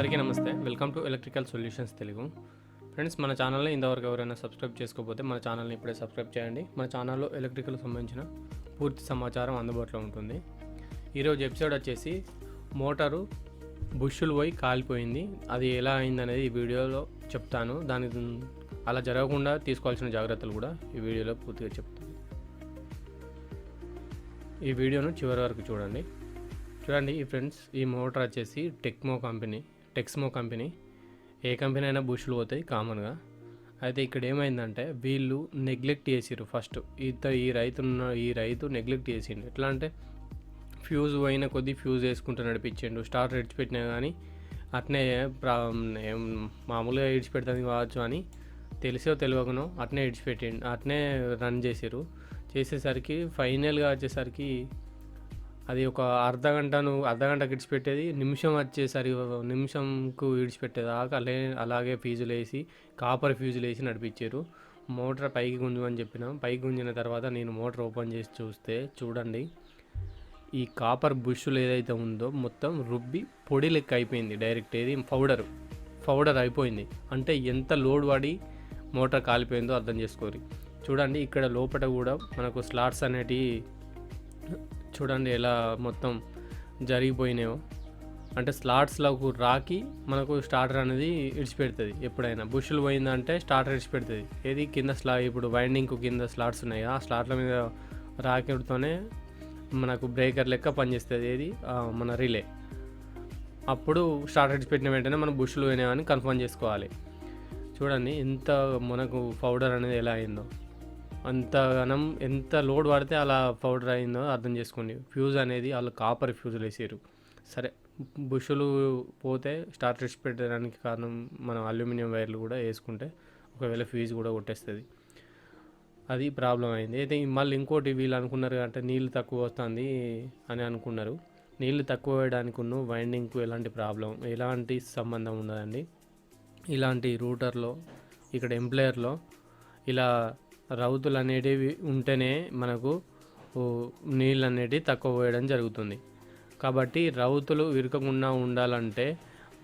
Welcome to electrical solutions Telugu. Friends మన ఛానల్ని ఇంతవరకు ఎవరైనా సబ్స్క్రైబ్ చేసుకోకపోతే మన ఛానల్ని ఇప్పుడే సబ్స్క్రైబ్ చేయండి. మన ఛానల్లో ఎలక్ట్రికల్ సంబంధించిన పూర్తి సమాచారం అందుబాటులో ఉంటుంది. ఈరోజు ఎపిసోడ్ వచ్చేసి మోటారు బుష్లు పోయి కాలిపోయింది. అది ఎలా అయిందనేది ఈ వీడియోలో చెప్తాను. దాని అలా జరగకుండా తీసుకోవాల్సిన జాగ్రత్తలు కూడా ఈ వీడియోలో పూర్తిగా చెప్తాను. ఈ వీడియోను చివరి వరకు చూడండి. చూడండి ఈ ఫ్రెండ్స్ ఈ మోటార్ వచ్చేసి టెక్మో కంపెనీ. టెక్స్మో కంపెనీ ఏ కంపెనీ అయినా బుష్లు పోతాయి కామన్గా. అయితే ఇక్కడ ఏమైందంటే వీళ్ళు నెగ్లెక్ట్ చేసిరు ఫస్ట్ ఇంత ఈ రైతు ఈ రైతు నెగ్లెక్ట్ చేసిండు. ఎట్లా అంటే ఫ్యూజ్ పోయిన కొద్దీ ఫ్యూజ్ వేసుకుంటూ నడిపించిండు. స్టార్ట్ ఇడిచిపెట్టినా కానీ అట్నే ప్రా మామూలుగా ఇడిచిపెడుతుంది కావచ్చు అని తెలిసో తెలియకనో అట్నే ఇడిచిపెట్టిండు అట్నే రన్ చేసిర్రు. చేసేసరికి ఫైనల్గా వచ్చేసరికి అది ఒక అర్ధ గంటను అర్ధ గంట నిమిషం వచ్చేసరి నిమిషంకు విడిచిపెట్టేదాకా అలే అలాగే ఫీజులు వేసి కాపర్ ఫ్యూజులు వేసి నడిపించారు. మోటార్ పైకి గుంజమని చెప్పిన పైకి గుంజిన తర్వాత నేను మోటార్ ఓపెన్ చేసి చూస్తే చూడండి ఈ కాపర్ బుష్లు ఏదైతే ఉందో మొత్తం రుబ్బి పొడి లెక్క అయిపోయింది డైరెక్ట్ ఏది పౌడర్ పౌడర్ అయిపోయింది. అంటే ఎంత లోడ్ పడి మోటార్ కాలిపోయిందో అర్థం చేసుకోరు. చూడండి ఇక్కడ లోపల కూడా మనకు స్లాట్స్ అనేటివి చూడండి ఎలా మొత్తం జరిగిపోయినాయో. అంటే స్లాట్స్లోకి రాకి మనకు స్టార్టర్ అనేది ఇడిచిపెడుతుంది ఎప్పుడైనా. బుష్లు పోయిందంటే స్టార్టర్ ఇడిచిపెడుతుంది. ఏది? కింద స్లా ఇప్పుడు వైండింగ్కు కింద స్లాట్స్ ఉన్నాయి ఆ స్లాట్ల మీద రాకెడుతోనే మనకు బ్రేకర్ లెక్క పనిచేస్తుంది. ఏది? మన రిలే అప్పుడు స్టార్టర్ ఇడిచిపెట్టిన వెంటనే మనం బుష్లు పోయినాయని కన్ఫర్మ్ చేసుకోవాలి. చూడండి ఎంత మనకు పౌడర్ అనేది ఎలా అయిందో. అంతగానం ఎంత లోడ్ పడితే అలా పౌడర్ అయిందో అర్థం చేసుకోండి. ఫ్యూజ్ అనేది వాళ్ళు కాపర్ ఫ్యూజులు వేసారు సరే బుషులు పోతే స్టార్ట్ రిచ్ పెట్టడానికి కారణం మనం అల్యూమినియం వైర్లు కూడా వేసుకుంటే ఒకవేళ ఫ్యూజ్ కూడా కొట్టేస్తుంది. అది ప్రాబ్లం అయింది. అయితే మళ్ళీ ఇంకోటి వీళ్ళు అనుకున్నారు అంటే నీళ్ళు తక్కువ వస్తుంది అని అనుకున్నారు. నీళ్ళు తక్కువ వేయడానికి ఉన్న వైండింగ్కు ఎలాంటి ప్రాబ్లం ఎలాంటి సంబంధం ఉండదండి. ఇలాంటి రూటర్లో ఇక్కడ ఎంప్లాయర్లో ఇలా రౌతులు అనేటివి ఉంటేనే మనకు నీళ్ళు అనేటివి తక్కువ పోయడం జరుగుతుంది. కాబట్టి రౌతులు విరకకుండా ఉండాలంటే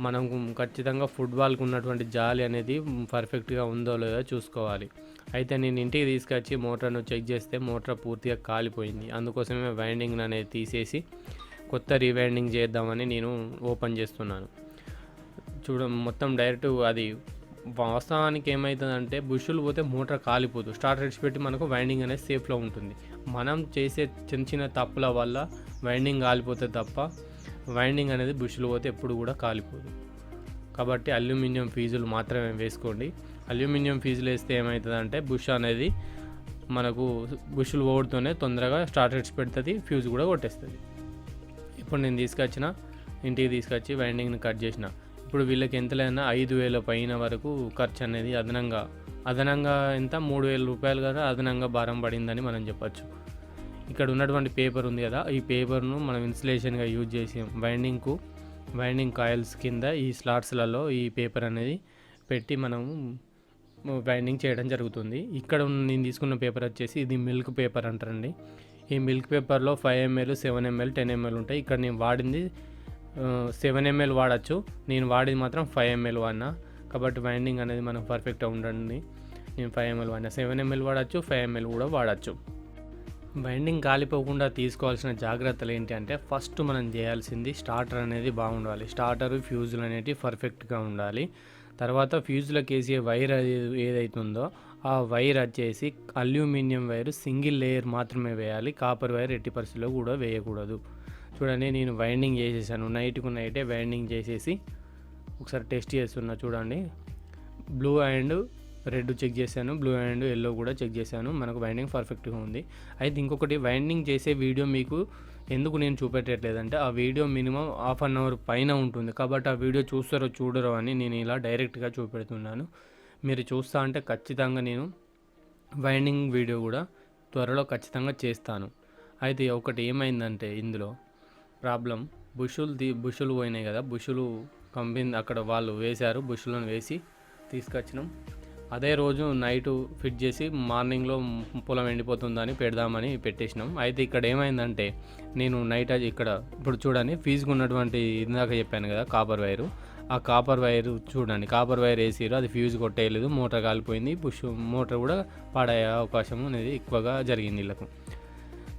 మనం ఖచ్చితంగా ఫుట్బాల్కి ఉన్నటువంటి జాలి అనేది పర్ఫెక్ట్గా ఉందో లేదో చూసుకోవాలి. అయితే నేను ఇంటికి తీసుకొచ్చి మోటార్ను చెక్ చేస్తే మోటార్ పూర్తిగా కాలిపోయింది. అందుకోసమే వైండింగ్ అనేది తీసేసి కొత్త రీవైండింగ్ చేద్దామని నేను ఓపెన్ చేస్తున్నాను. చూడ మొత్తం డైరెక్ట్ అది వాస్తవానికి ఏమవుతుందంటే బుషులు పోతే మోటార్ కాలిపోదు. స్టార్ట్ రేట్స్ పెట్టి మనకు వైండింగ్ అనేది సేఫ్లో ఉంటుంది. మనం చేసే చిన్న చిన్న తప్పుల వల్ల వైండింగ్ కాలిపోతే తప్ప వైండింగ్ అనేది బుషులు పోతే ఎప్పుడు కూడా కాలిపోదు. కాబట్టి అల్యూమినియం ఫీజులు మాత్రమే వేసుకోండి. అల్యూమినియం ఫీజులు వేస్తే ఏమవుతుందంటే బుష్ అనేది మనకు బుషులు ఓడుతూనే తొందరగా స్టార్ట్ రేట్స్ పెడుతుంది ఫ్యూజ్ కూడా కొట్టేస్తుంది. ఇప్పుడు నేను తీసుకొచ్చిన ఇంటికి తీసుకొచ్చి వైండింగ్ని కట్ చేసిన. ఇప్పుడు వీళ్ళకి ఎంతలైనా ఐదు వేల పైన వరకు ఖర్చు అనేది అదనంగా అదనంగా ఎంత? మూడు వేల రూపాయలు కదా అదనంగా భారం పడిందని మనం చెప్పచ్చు. ఇక్కడ ఉన్నటువంటి పేపర్ ఉంది కదా ఈ పేపర్ను మనం ఇన్సులేషన్గా యూజ్ చేసి వైండింగ్కు వైండింగ్ కాయిల్స్ కింద ఈ స్లాట్స్లలో ఈ పేపర్ అనేది పెట్టి మనము బైండింగ్ చేయడం జరుగుతుంది. ఇక్కడ నేను తీసుకున్న పేపర్ వచ్చేసి ఇది మిల్క్ పేపర్ అంటారండి. ఈ మిల్క్ పేపర్లో five ml seven ml ten ml ఉంటాయి. ఇక్కడ నేను వాడింది సెవెన్ ఎంఎల్ వాడచ్చు. నేను వాడేది మాత్రం ఫైవ్ ఎంఎల్ వాడినా. కాబట్టి బైండింగ్ అనేది మనం పర్ఫెక్ట్గా ఉండండి. నేను ఫైవ్ ఎంఎల్ వాడినా. సెవెన్ ఎంఎల్ వాడచ్చు ఫైవ్ ఎంఎల్ కూడా వాడచ్చు. బైండింగ్ కాలిపోకుండా తీసుకోవాల్సిన జాగ్రత్తలు ఏంటి అంటే ఫస్ట్ మనం చేయాల్సింది స్టార్టర్ అనేది బాగుండాలి. స్టార్టర్ ఫ్యూజులు అనేటివి పర్ఫెక్ట్గా ఉండాలి. తర్వాత ఫ్యూజులకు వేసే వైర్ ఏదైతుందో ఆ వైర్ వచ్చేసి అల్యూమినియం వైర్ సింగిల్ లేయర్ మాత్రమే వేయాలి. కాపర్ వైర్ ఎట్టి పరిస్థితుల్లో కూడా వేయకూడదు. చూడండి నేను వైండింగ్ చేసేసాను. నైట్కు నైటే వైండింగ్ చేసేసి ఒకసారి టెస్ట్ చేస్తున్నా చూడండి. బ్లూ అండ్ రెడ్ చెక్ చేశాను. బ్లూ అండ్ ఎల్లో కూడా చెక్ చేశాను. మనకు వైండింగ్ పర్ఫెక్ట్గా ఉంది. అయితే ఇంకొకటి వైండింగ్ చేసే వీడియో మీకు ఎందుకు నేను చూపెట్టట్లేదంటే ఆ video minimum half an hour పైన ఉంటుంది. కాబట్టి ఆ వీడియో చూస్తారో చూడరో అని నేను ఇలా డైరెక్ట్గా చూపెడుతున్నాను. మీరు చూస్తా అంటే ఖచ్చితంగా నేను వైండింగ్ వీడియో కూడా త్వరలో ఖచ్చితంగా చేస్తాను. అయితే ఒకటి ఏమైందంటే ఇందులో ప్రాబ్లం. బుషులు తీ బుషులు పోయినాయి కదా. బుషులు కంపెనీ అక్కడ వాళ్ళు వేశారు. బుషులను వేసి తీసుకొచ్చినాం. అదే రోజు నైట్ ఫిట్ చేసి మార్నింగ్లో పొలం ఎండిపోతుందని పెడదామని పెట్టేసినాం. అయితే ఇక్కడ ఏమైందంటే నేను నైట్ ఇక్కడ ఇప్పుడు చూడండి ఫీజుకు ఉన్నటువంటి ఇందాక చెప్పాను కదా కాపర్ వైరు. ఆ కాపర్ వైర్ చూడండి కాపర్ వైర్ వేసిరు అది ఫ్యూజ్ కొట్టేయలేదు మోటార్ కాలిపోయింది. పుష్ మోటార్ కూడా పాడయ్యే అవకాశం అనేది ఎక్కువగా జరిగింది వీళ్ళకు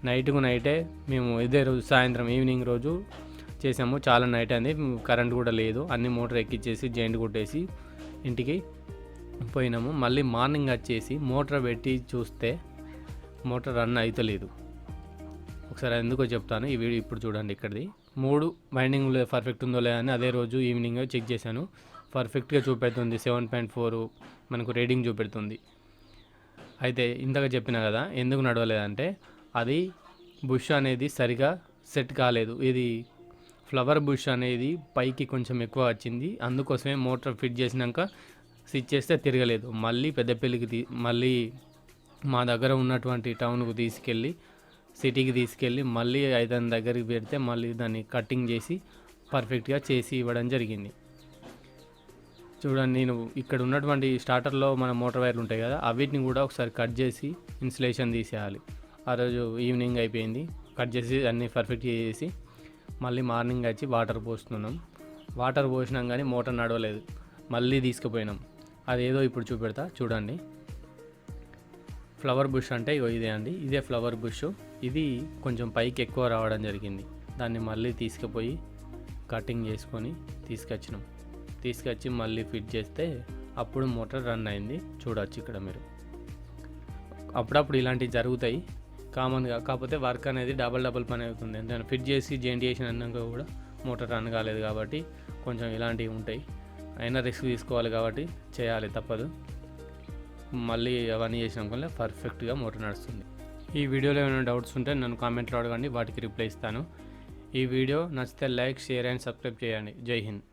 నైట్కు నైటే మేము ఇదే రోజు సాయంత్రం ఈవినింగ్ రోజు చేసాము. చాలా నైట్ అయింది. కరెంట్ కూడా లేదు. అన్ని మోటార్ ఎక్కిచ్చేసి జాయింట్ కొట్టేసి ఇంటికి పోయినాము. మళ్ళీ మార్నింగ్ వచ్చేసి మోటార్ పెట్టి చూస్తే మోటార్ రన్ అవుతలేదు ఒకసారి ఎందుకో చెప్తాను. ఈ వీడియో ఇప్పుడు చూడండి ఇక్కడిది. మూడు వైండింగ్ పర్ఫెక్ట్ ఉందో లేదా అని అదే రోజు ఈవినింగ్ చెక్ చేశాను. పర్ఫెక్ట్గా చూపెడుతుంది. సెవెన్ పాయింట్ ఫోర్ మనకు రేటింగ్ చూపెడుతుంది. అయితే ఇంతగా చెప్పిన కదా ఎందుకు నడవలేదంటే అది బుష్ అనేది సరిగా సెట్ కాలేదు. ఇది ఫ్లవర్ బుష్ అనేది పైకి కొంచెం ఎక్కువ వచ్చింది. అందుకోసమే మోటార్ ఫిట్ చేసినాక స్విచ్ చేస్తే తిరగలేదు. మళ్ళీ పెద్దపల్లికి తీ మళ్ళీ మా దగ్గర ఉన్నటువంటి టౌన్కు తీసుకెళ్ళి సిటీకి తీసుకెళ్ళి మళ్ళీ దాని దగ్గరికి పెడితే మళ్ళీ దాన్ని కటింగ్ చేసి పర్ఫెక్ట్గా చేసి ఇవ్వడం జరిగింది. చూడండి నేను ఇక్కడ ఉన్నటువంటి స్టార్టర్లో మన మోటార్ వైర్లు ఉంటాయి కదా అవిటిని కూడా ఒకసారి కట్ చేసి ఇన్సులేషన్ తీసేయాలి. ఆ రోజు ఈవినింగ్ అయిపోయింది. కట్ చేసి అన్నీ పర్ఫెక్ట్ చేసి మళ్ళీ మార్నింగ్ వచ్చి వాటర్ పోస్తున్నాం. వాటర్ పోసినాం కానీ మోటార్ నడవలేదు. మళ్ళీ తీసుకుపోయినాం. అదేదో ఇప్పుడు చూపెడతా చూడండి. ఫ్లవర్ బుష్ అంటే ఇగో ఇదే అండి. ఇదే ఫ్లవర్ బుష్ ఇది కొంచెం పైకి ఎక్కువ రావడం జరిగింది. దాన్ని మళ్ళీ తీసుకుపోయి కటింగ్ చేసుకొని తీసుకొచ్చినాం. తీసుకొచ్చి మళ్ళీ ఫిట్ చేస్తే అప్పుడు మోటార్ రన్ అయింది. చూడవచ్చు ఇక్కడ మీరు. అప్పుడప్పుడు ఇలాంటివి జరుగుతాయి. కామన్గా కాకపోతే వర్క్ అనేది డబల్ డబల్ పని అవుతుంది. దాన్ని ఫిట్ చేసి జాయింట్ చేసిన అన్నాక కూడా మోటార్ రన్ కాలేదు కాబట్టి కొంచెం ఇలాంటివి ఉంటాయి. అయినా రిస్క్ తీసుకోవాలి కాబట్టి చేయాలి తప్పదు. మళ్ళీ అవన్నీ చేసినాక పర్ఫెక్ట్గా మోటార్ నడుస్తుంది. ఈ వీడియోలో ఏమైనా డౌట్స్ ఉంటే నన్ను కామెంట్లో అడగండి వాటికి రిప్లై ఇస్తాను. ఈ వీడియో నచ్చితే లైక్ షేర్ అండ్ సబ్స్క్రైబ్ చేయండి. జై హింద్.